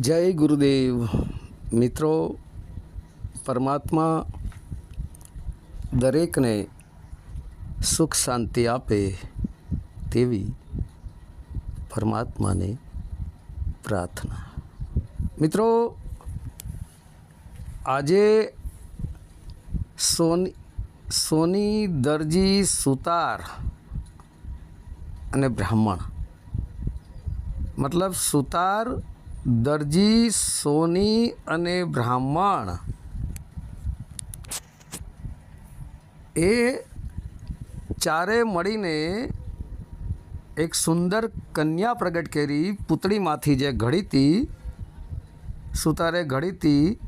જય ગુરુદેવ. મિત્રો, પરમાત્મા દરેકને સુખ શાંતિ આપે તેવી પરમાત્માને પ્રાર્થના. મિત્રો, આજે સોની સોની દરજી સુતાર અને બ્રાહ્મણ. મતલબ સુતાર દરજી, સોની અને બ્રાહ્મણ. એ ચારે મળીને એક સુંદર કન્યા પ્રગટ કરી પૂતળીમાંથી જે ઘડી હતી સુતારે ઘડી હતી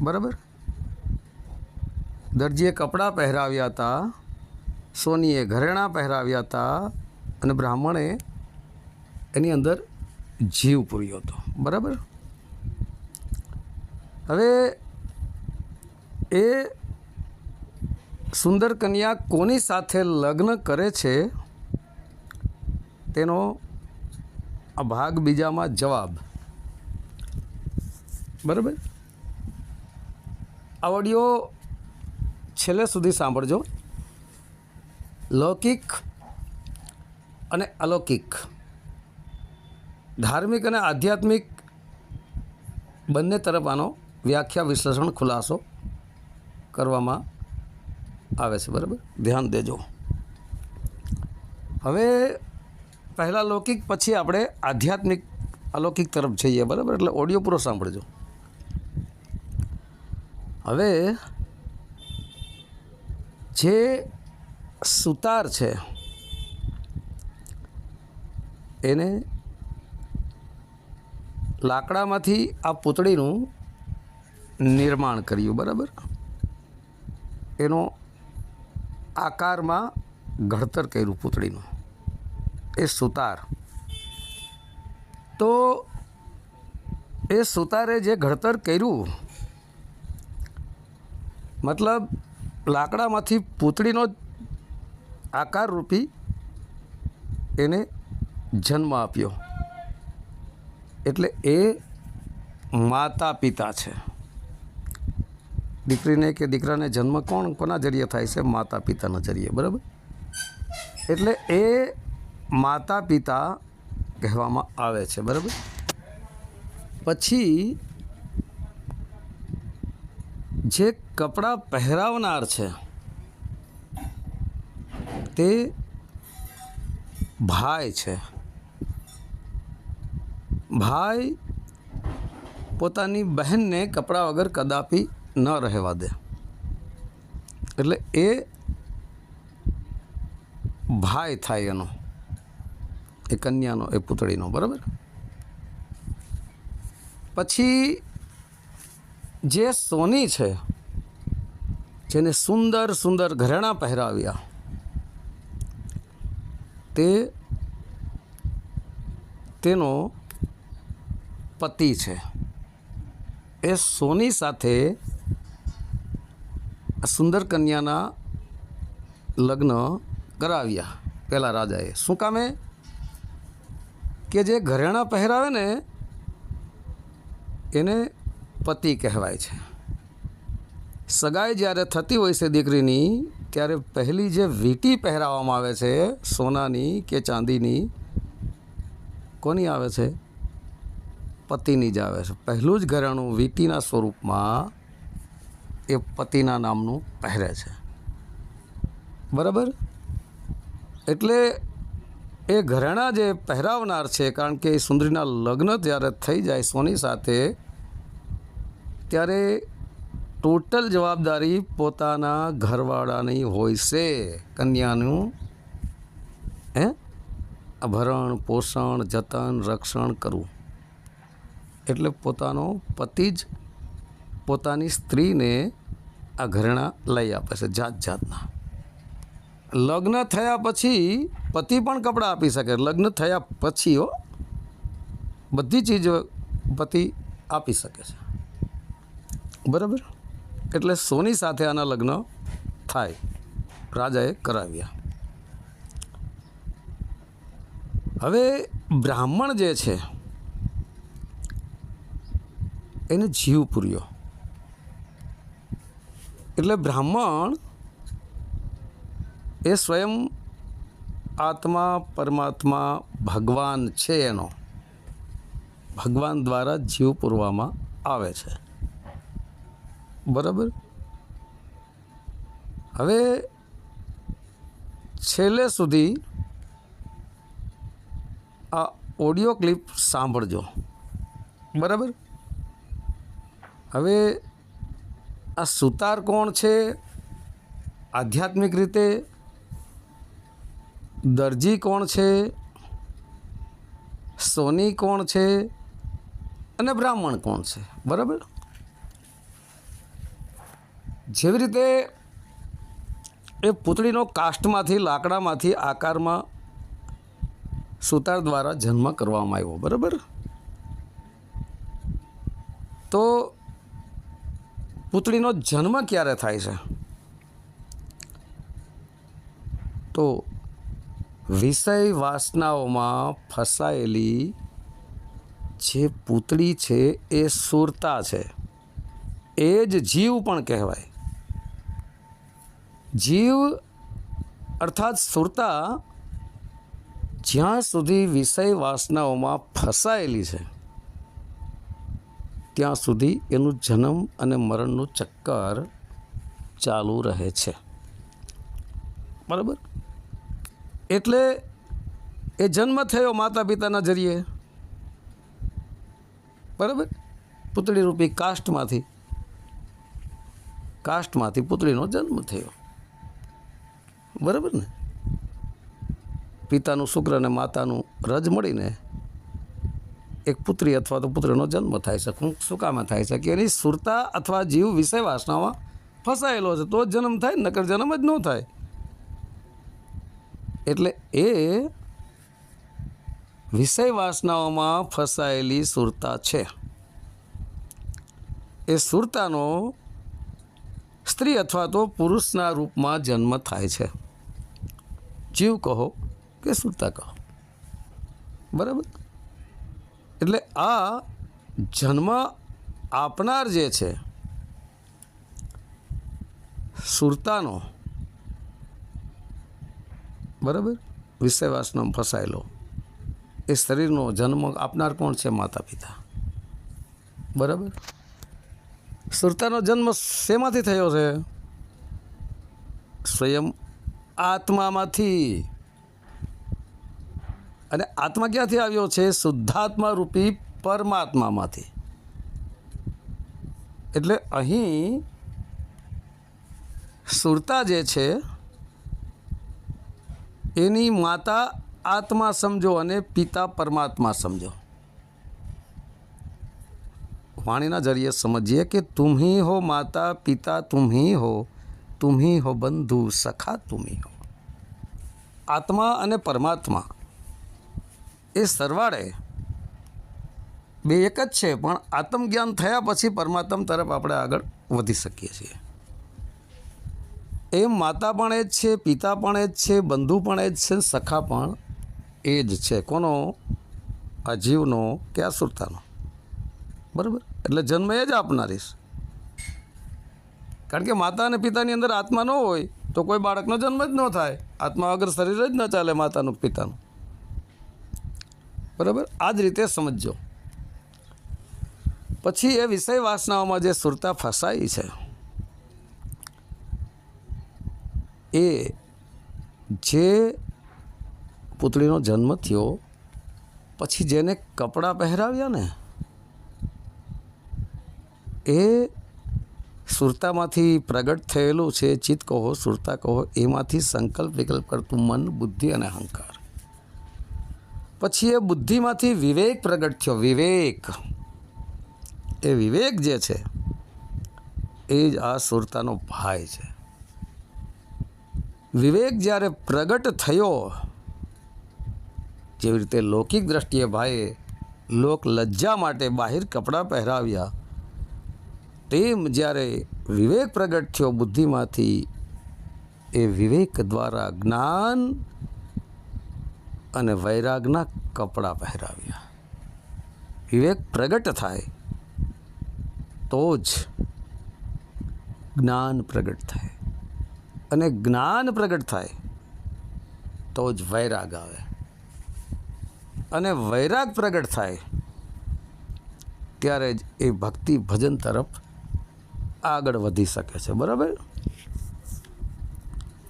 બરાબર? દરજીએ કપડાં પહેરાવ્યા હતા, સોનીએ ઘરેણાં પહેરાવ્યા હતા અને બ્રાહ્મણે એની અંદર જીવ પૂર્યો હતો. બરાબર? હવે એ સુંદર કન્યા કોની સાથે લગ્ન કરે છે? તેનો આ ભાગ બીજામાં જવાબ. બરાબર? આ ઓડિયો છેલ્લે સુધી સાંભળજો. લૌકિક અને અલૌકિક. ધાર્મિક અને આધ્યાત્મિક બંને તરફ આનો વ્યાખ્યા વિશ્લેષણ ખુલાસો કરવામાં આવે છે, બરાબર? ધ્યાન દેજો. હવે પહેલાં લૌકિક, પછી આપણે આધ્યાત્મિક, અલૌકિક તરફ જઈએ, બરાબર? એટલે ઓડિયો પૂરો સાંભળજો. હવે જે સુતાર છે, એને લાકડામાંથી આ પૂતળીનું નિર્માણ કર્યું, બરાબર? એનો આકારમાં ઘડતર કર્યું પૂતળીનું. એ સુતાર. તો એ સુતારે જે ઘડતર કર્યું, મતલબ લાકડામાંથી પૂતળીનો આકાર રૂપી એને જન્મ આપ્યો. એટલે એ માતા પિતા છે. દીકરીને કે દીકરાને જન્મ કોણ, કોના જરીએ થાય છે? માતા પિતાના જરીએ બરાબર? એટલે એ માતા પિતા કહેવામાં આવે છે, બરાબર? પછી જે કપડાં પહેરાવનાર છે, તે ભાઈ છે. ભાઈ પોતાની બહેનને કપડાં વગર કદાપી ન રહેવા દે. એટલે એ ભાઈ થાય એનો, એ કન્યાનો, એ પૂતળીનો, બરાબર? પછી જે સોની છે, જેને સુંદર સુંદર ઘરેણાં પહેરાવ્યા, તે તેનો પતિ છે. એ સોની સાથે સુંદર કન્યાના લગ્ન કરાવ્યા પહેલાં રાજાએ. શું કામે? કે જે ઘરેણાં પહેરાવે ને, એને પતિ કહેવાય છે. સગાઈ જ્યારે થતી હોય છે દીકરીની, ત્યારે પહેલી જે વીંટી પહેરાવવામાં આવે છે, સોનાની કે ચાંદીની, કોની આવે છે? પતિની જ આવે છે. પહેલું જ ઘરેણું વીંટીના સ્વરૂપમાં એ પતિના નામનું પહેરે છે. બરાબર? એટલે એ ઘરેણાં જે પહેરાવનાર છે, કારણ કે એ સુંદરીના લગ્ન જ્યારે થઈ જાય સોની સાથે, ત્યારે ટોટલ જવાબદારી પોતાના ઘરવાળાની હોય છે. કન્યાનું, હે? ભરણ પોષણ, જતન, રક્ષણ કરવું. એટલે પોતાનો પતિ જ પોતાની સ્ત્રીને આ ઘરેણાં લઈ આપે છે જાત જાતના. લગ્ન થયા પછી પતિ પણ કપડાં આપી શકે. લગ્ન થયા પછી હો, બધી ચીજ પતિ આપી શકે છે. બરાબર? એટલે સોની સાથે આના લગ્ન થાય. રાજાએ કરાવ્યા. હવે બ્રાહ્મણ જે છે એને જીવ પૂર્યો. એટલે બ્રાહ્મણ એ સ્વયં આત્મા, પરમાત્મા, ભગવાન છે એનો. ભગવાન દ્વારા જીવ પૂરવામાં આવે છે. બરાબર? હવે છેલ્લે સુધી આ ઓડિયો ક્લિપ સાંભળજો. બરાબર? હવે આ સુતાર કોણ છે? આધ્યાત્મિક રીતે દરજી કોણ છે? સોની કોણ છે? અને બ્રાહ્મણ કોણ છે? બરાબર? જેવી રીતે એ પૂતળીનો કાષ્ટમાંથી, લાકડામાંથી, આકારમાં સુતાર દ્વારા જન્મ કરવામાં આવ્યો, બરાબર? તો પૂતળીનો જન્મ ક્યારે થાય છે? તો વિષય વાસનાઓમાં ફસાયેલી જે પૂતળી છે એ સુરતા છે. એ જ જીવ પણ કહેવાય. જીવ અર્થાત સુરતા જ્યાં સુધી વિષય વાસનાઓમાં ફસાયેલી છે. ત્યાં સુધી એનું જન્મ અને મરણનું ચક્કર ચાલુ રહે છે. બરાબર? એટલે એ જન્મ થયો માતા પિતાના જરીએ. બરાબર? પુતળી રૂપી કાસ્ટમાંથી કાસ્ટમાંથી પુતળીનો જન્મ થયો. બરાબર ને? પિતાનું શુક્ર અને માતાનું રજ મળીને એક પુત્રી અથવા તો પુત્રનો જન્મ થાય છે શું શું થાય છે, કે એની સુરતા અથવા જીવ વિષય વાસનામાં ફસાયેલો છે, તો જ જન્મ થાય, નકર જન્મ જ ન થાય. એટલે એ વિષય વાસનાઓમાં ફસાયેલી સુરતા છે. એ સુરતાનો સ્ત્રી અથવા તો પુરુષના રૂપમાં જન્મ થાય છે. જીવ કહો કે સુરતા કહો. બરાબર? એટલે આ જન્મ આપનાર જે છે, સુરતાનો, બરાબર? વિષયવાસનો ફસાયેલો. એ શરીરનો જન્મ આપનાર કોણ છે? માતા પિતા બરાબર? સુરતાનો જન્મ શેમાંથી થયો છે? સ્વયં આત્મામાંથી. અને આત્મા ક્યાંથી આવ્યો છે? શુદ્ધાત્મા રૂપી પરમાત્મામાંથી. એટલે અહીં સુરતા જે છે, એની માતા આત્મા સમજો અને પિતા પરમાત્મા સમજો. વાણીના જરીએ સમજીએ કે તુમ્હી હો માતા પિતા તુમ્હી હો તુમ્હી હો બંધુ સખા તુમ્હી હો. આત્મા અને પરમાત્મા એ સરવાળે. બે એક જ છે, પણ આત્મજ્ઞાન થયા પછી પરમાત્મા તરફ આપણે આગળ વધી શકીએ છીએ. એમ માતા પણ એ જ છે, પિતા પણ એ જ છે, બંધુ પણ એ જ છે, સખા પણ એ જ છે. કોનો? આ જીવનો કે આ સુરતાનો? બરાબર? એટલે જન્મ એ જ આપનારીશ કારણ કે માતા અને પિતાની અંદર આત્મા ન હોય, તો કોઈ બાળકનો જન્મ જ ન થાય. આત્મા વગર શરીર જ ન ચાલે માતાનું, પિતાનું. બરાબર? આ જ રીતે સમજજો. પછી એ વિષય વાસનાઓમાં જે સુરતા ફસાઈ છે, એ જે પુતળીનો જન્મ થયો, પછી જેને કપડાં પહેરાવ્યા ને, એ સુરતામાંથી પ્રગટ થયેલું છે, ચિત્ત કહો, સુરતા કહો, એમાંથી સંકલ્પ વિકલ્પ કરતું મન, બુદ્ધિ અને અહંકાર. પછી એ બુદ્ધિમાંથી વિવેક પ્રગટ થયો. વિવેક. એ વિવેક જે છે, એ જ આ સુરતાનો ભાઈ છે. વિવેક જ્યારે પ્રગટ થયો, જેવી રીતે લૌકિક દ્રષ્ટિએ ભાઈએ લોક લજ્જા માટે બહાર કપડાં પહેરાવ્યા, તેમ જ્યારે વિવેક પ્રગટ થયો બુદ્ધિમાંથી, એ વિવેક દ્વારા જ્ઞાન અને વૈરાગના કપડાં પહેરાવ્યા. વિવેક પ્રગટ થાય તો જ જ્ઞાન પ્રગટ થાય. અને જ્ઞાન પ્રગટ થાય તો જ વૈરાગ આવે. અને વૈરાગ પ્રગટ થાય ત્યારે જ એ ભક્તિ ભજન તરફ આગળ વધી શકે છે. બરાબર?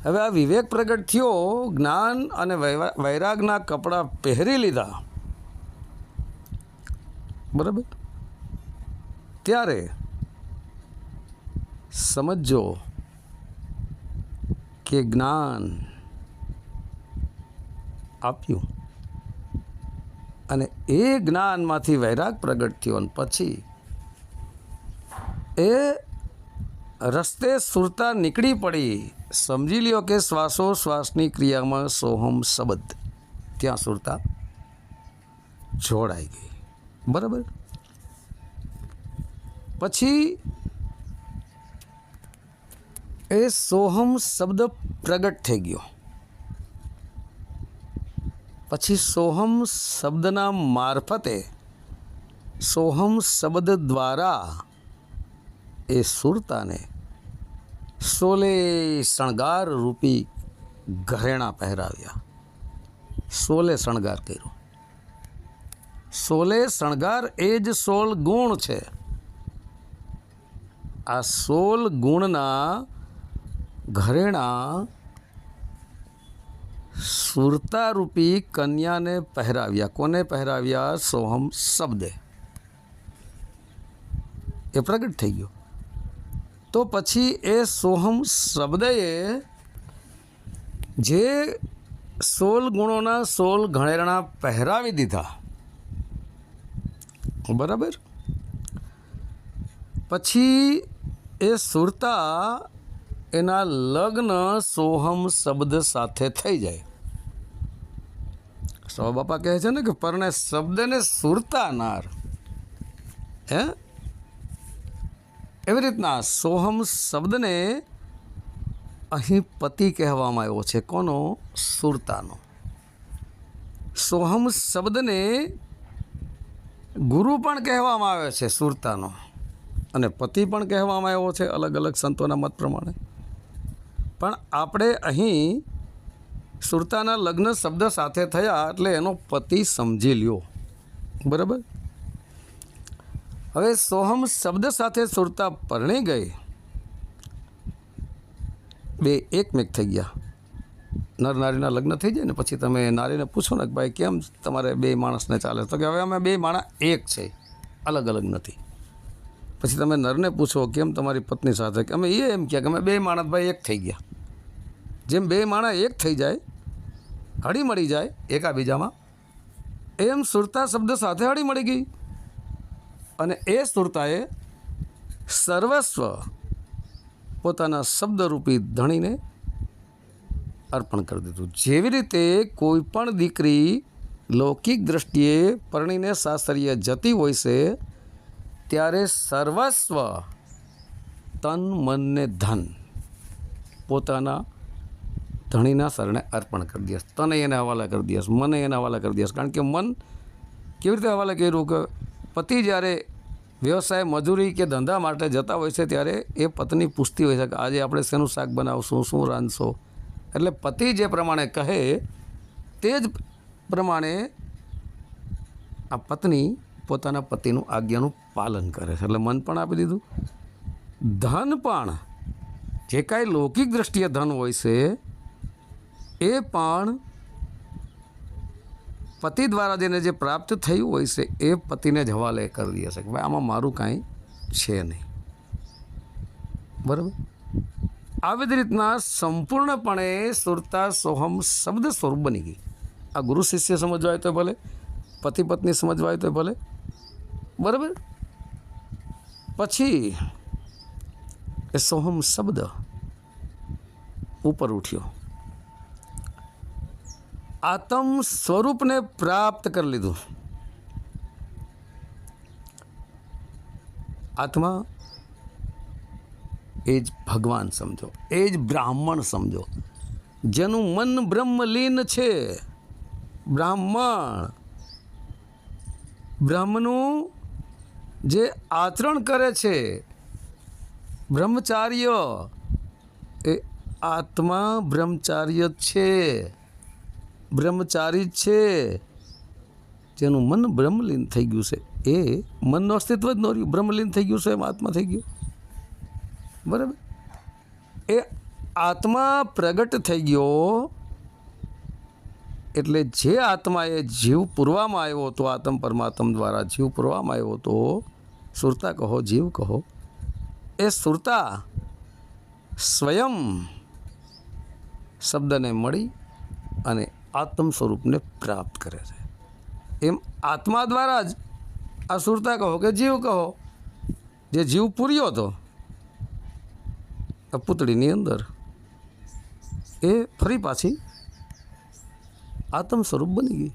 હવે આ વિવેક પ્રગટ થયો, જ્ઞાન અને વૈરાગના કપડાં પહેરી લીધા. બરાબર? ત્યારે સમજો કે જ્ઞાન આપ્યું અને એ જ્ઞાનમાંથી વૈરાગ પ્રગટ થયો અને પછી એ રસ્તે સુરતા નીકળી પડી. સમજી લ્યો કે શ્વાસો શ્વાસની ક્રિયામાં સોહમ શબ્દ, ત્યાં સુરતા જોડાઈ ગઈ. બરાબર? પછી એ સોહમ શબ્દ પ્રગટ થઈ ગયો. પછી સોહમ શબ્દના મારફતે સોહમ શબ્દ દ્વારા એ સુરતાને સોલે શણગાર રૂપી ઘરેણા પહેરાવ્યા. સોલે શણગાર કર્યો. સોલે શણગાર એ જ સોળ ગુણ છે. આ સોળ ગુણના ઘરેણા સુરતારૂપી કન્યાને પહેરાવ્યા. કોને પહેરાવ્યા? સોહમ શબ્દે. એ પ્રગટ થઈ ગયો. તો પછી એ સોહમ શબ્દએ જે સોળ ગુણોના સોળ ઘણેરણા પહેરાવી દીધા. બરાબર? પછી એ સુરતા એના લગ્ન સોહમ શબ્દ સાથે થઈ જાય. સો બાપા કહે છે ને કે પરણે શબ્દને સુરતા નાર હે? એવી રીતના સોહમ શબ્દને અહીં પતિ કહેવામાં આવ્યો છે. કોનો? સુરતાનો. સોહમ શબ્દને ગુરુ પણ કહેવામાં આવે છે સુરતાનો. અને પતિ પણ કહેવામાં આવ્યો છે અલગ અલગ સંતોના મત પ્રમાણે. પણ આપણે અહીં સુરતાના લગ્ન શબ્દ સાથે થયા એટલે એનો પતિ સમજી લ્યો. બરાબર? હવે સોહમ શબ્દ સાથે સુરતા પરણી ગઈ. બે એકમેક થઈ ગયા. નર નારીના લગ્ન થઈ જાય ને પછી તમે નારીને પૂછો ને કે ભાઈ કેમ તમારે બે માણસને ચાલે? તો કે હવે અમે બે માણસ એક છે, અલગ અલગ નથી. પછી તમે નરને પૂછો કેમ તમારી પત્ની સાથે? કે અમે એ એમ કહે કે અમે બે માણસ ભાઈ એક થઈ ગયા. જેમ બે માણસ એક થઈ જાય હળી મળી જાય એકાબીજામાં, એમ સુરતા શબ્દ સાથે હળી મળી ગઈ. અને એ સુરતાએ સર્વસ્વ પોતાના શબ્દરૂપી ધણીને અર્પણ કરી દીધું. જેવી રીતે કોઈ પણ દીકરી લૌકિક દ્રષ્ટિએ પરણીને સાસરીએ જતી હોય છે, ત્યારે સર્વસ્વ તન મનને ધન પોતાના ધણીના શરણે અર્પણ કરી દઈશ. તને એને હવાલા કરી દઈશ, મને એને હવાલા કરી દઈશ. કારણ કે મન કેવી રીતે હવાલા કર્યું કે પતિ જ્યારે વ્યવસાય, મજૂરી કે ધંધા માટે જતા હોય છે, ત્યારે એ પત્ની પૂછતી હોય છે કે આજે આપણે શેનું શાક બનાવશું, શું રાંધશો? એટલે પતિ જે પ્રમાણે કહે, તે જ પ્રમાણે આ પત્ની પોતાના પતિનું આજ્ઞાનું પાલન કરે છે. એટલે મન પણ આપી દીધું. ધન પણ, જે કાંઈ લૌકિક દ્રષ્ટિએ ધન હોય છે, એ પણ પતિ દ્વારા જેને જે પ્રાપ્ત થયું હોય છે, એ પતિને જ હવાલે કરી દે છે કે ભાઈ આમાં મારું કાંઈ છે નહીં. બરાબર? આવી જ રીતના સંપૂર્ણપણે સુરતા સોહમ શબ્દ સ્વરૂપ બની ગઈ. આ ગુરુ શિષ્ય સમજવાય તો ભલે, પતિ પત્ની સમજવાય તો ભલે. બરાબર? પછી એ સોહમ શબ્દ ઉપર ઉઠ્યો. આત્મ સ્વરૂપને પ્રાપ્ત કરી લીધું. આત્મા એ જ ભગવાન સમજો, એ જ બ્રાહ્મણ સમજો. જેનું મન બ્રહ્મલીન છે, બ્રાહ્મણ. બ્રહ્મનું જે આચરણ કરે છે, બ્રહ્મચાર્ય, એ આત્મા બ્રહ્મચાર્ય છે. બ્રહ્મચારી છે. જેનું મન બ્રહ્મલીન થઈ ગયું છે. એ મનનું અસ્તિત્વ જ ન રહ્યું. બ્રહ્મલીન થઈ ગયું છે, એમ આત્મા થઈ ગયો. બરાબર? એ આત્મા પ્રગટ થઈ ગયો એટલે જે આત્માએ જીવ પૂરવામાં આવ્યો હતો, આત્મ પરમાત્મ દ્વારા જીવ પૂરવામાં આવ્યો હતો, સુરતા કહો, જીવ કહો, એ સુરતા સ્વયં શબ્દને મળી અને આત્મ સ્વરૂપને પ્રાપ્ત કરે છે. એમ આત્મા દ્વારા જ અસુરતા કહો કે જીવ કહો, જે જીવ પૂર્યો હતો, આ પૂતળીની અંદર, એ ફરી પાછી આત્મ સ્વરૂપ બની ગઈ.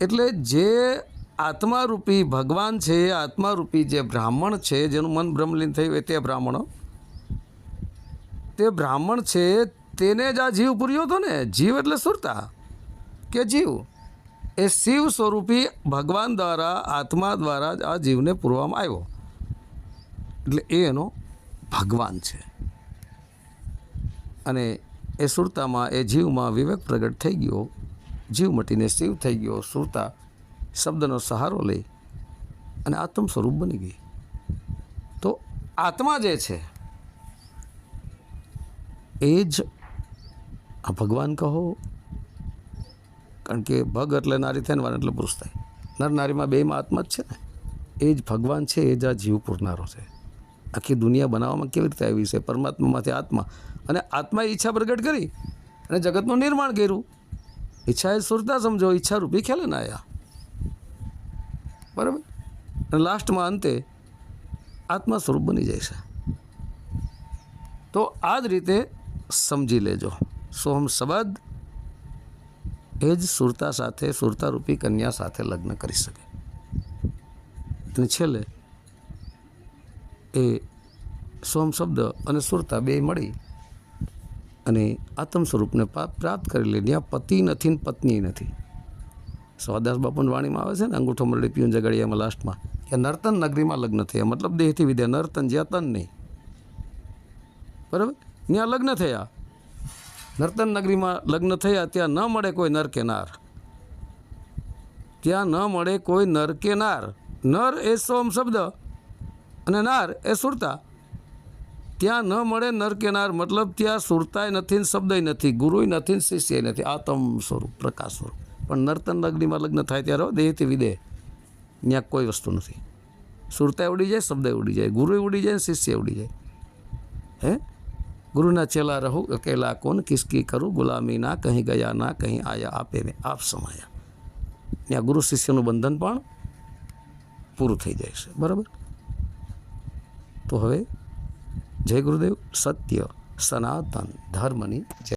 એટલે જે આત્મારૂપી ભગવાન છે, આત્મારૂપી જે બ્રાહ્મણ છે, જેનું મન બ્રહ્મલીન થયું હોય તે બ્રાહ્મણ. તે બ્રાહ્મણ છે તેને જ આ જીવ પૂર્યો હતો ને? જીવ એટલે સુરતા. કે જીવ? એ શિવ સ્વરૂપી ભગવાન દ્વારા, આત્મા દ્વારા જ આ જીવને પૂરવામાં આવ્યો. એટલે એ એનો ભગવાન છે. અને એ સુરતામાં, એ જીવમાં વિવેક પ્રગટ થઈ ગયો. જીવ મટીને શિવ થઈ ગયો. સુરતા શબ્દનો સહારો લઈ અને આત્મ સ્વરૂપ બની ગઈ. તો આત્મા જે છે, એ જ આ ભગવાન કહો. કારણ કે ભગ એટલે નારી થાય ને વાન એટલે પુરુષ થાય. નર નારીમાં બેમાં આત્મા જ છે ને. એ જ ભગવાન છે, એ જ આ જીવ પૂરનારો છે. આખી દુનિયા બનાવવામાં કેવી રીતે આવી છે? પરમાત્મામાંથી આત્મા. અને આત્માએ ઈચ્છા પ્રગટ કરી અને જગતનું નિર્માણ કર્યું. ઈચ્છા એ સુરતા સમજો, ઈચ્છા રૂપી ખ્યાલે ના આવ્યા બરાબર? અને લાસ્ટમાં અંતે આત્મા સ્વરૂપ બની જાય છે. તો આ જ રીતે સમજી લેજો. સોહમ સબદ એ જ સુરતા સાથે સુરતા રૂપી કન્યા સાથે લગ્ન કરી શકે. અને છેલ્લે એ સોમ શબ્દ અને સુરતા બે મળી અને આત્મ સ્વરૂપને પ્રાપ્ત કરી લે. ત્યાં પતિ નથી ને પત્ની નથી. સ્વાદાસ બાપુની વાણીમાં આવે છે ને, અંગૂઠો મરડી પીઉન જગાડિયામાં લાસ્ટમાં, કે નર્તન નગરીમાં લગ્ન થયા. મતલબ દેહથી વિદ્યા નર્તન જ્યાં તન નહીં. બરાબર? ત્યાં લગ્ન થયા. નર્તન નગરીમાં લગ્ન થયા, ત્યાં ન મળે કોઈ નર કેનાર ત્યાં ન મળે કોઈ નર કે નાર. એ સોમ શબ્દ અને નાર એ સુરતા. ત્યાં ન મળે નર કે મતલબ ત્યાં સુરતાય નથી શબ્દય નથી, ગુરુય નથી શિષ્ય નથી. આતમ સ્વરૂપ, પ્રકાશ સ્વરૂપ. પણ નર્તન નગરીમાં લગ્ન થાય ત્યારે દેહથી વિદેહ. ત્યાં કોઈ વસ્તુ નથી. સુરતાય ઉડી જાય, શબ્દય ઉડી જાય, ગુરુય ઉડી જાય શિષ્ય ઉડી જાય. હે? ગુરુના ચેલા રહો અકેલા કોણ કિસકી કરું ગુલામી ના કहीं ગયા ના કहीं આયા આપે ને આપ સમાયા ત્યાં ગુરુ શિષ્યનું બંધન પણ પૂરું થઈ જાય છે, બરાબર? તો હવે જય ગુરુદેવ, સત્ય, સનાતન, ધર્મની જય.